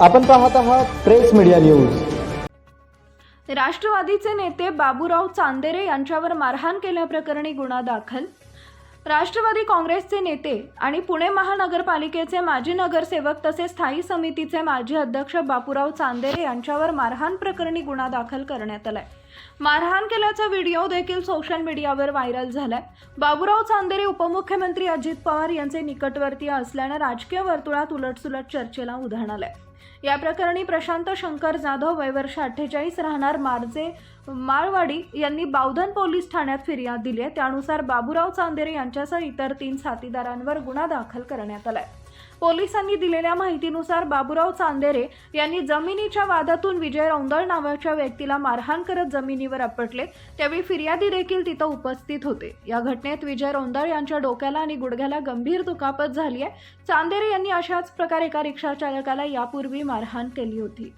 आपण पाहत आहात प्रेस मीडिया न्यूज. राष्ट्रवादीचे नेते बाबूराव चांदेरे यांच्यावर मारहाण केल्याप्रकरणी गुन्हा दाखल राष्ट्रवादी काँग्रेसचे नेते आणि पुणे महानगरपालिकेचे माजी नगरसेवक तसेच स्थायी समितीचे माजी अध्यक्ष बापूराव चांदेरे यांच्यावर मारहाण प्रकरणी गुन्हा दाखल करण्यात आलाय. मारहाण केल्याचा व्हिडिओ देखील सोशल मीडियावर व्हायरल झालाय. बाबूराव चांदेरे उपमुख्यमंत्री अजित पवार यांचे निकटवर्तीय असल्यानं राजकीय वर्तुळात उलटसुलट चर्चेला उधाण आलंय. या प्रकरणी प्रशांत शंकर जाधव वय वर्ष अठ्ठेचाळीस राहणार मार्जे माळवाडी यांनी बावधन पोलीस ठाण्यात फिर्याद दिली आहे. त्यानुसार बाबूराव चांदेरे यांच्यासह इतर तीन साथीदारांवर गुन्हा दाखल करण्यात आलाय. पोलिसांनी दिलेल्या माहितीनुसार बाबुराव चांदेरे यांनी जमिनीच्या वादातून विजय रौंदळ नावाच्या व्यक्तीला मारहाण करत जमिनीवर आपटले. त्यावेळी फिर्यादी देखील तिथं उपस्थित होते. या घटनेत विजय रौंदळ यांच्या डोक्याला आणि गुडघ्याला गंभीर दुखापत झाली आहे. चांदेरे यांनी अशाच प्रकारे एका रिक्षा चालकाला यापूर्वी मारहाण केली होती.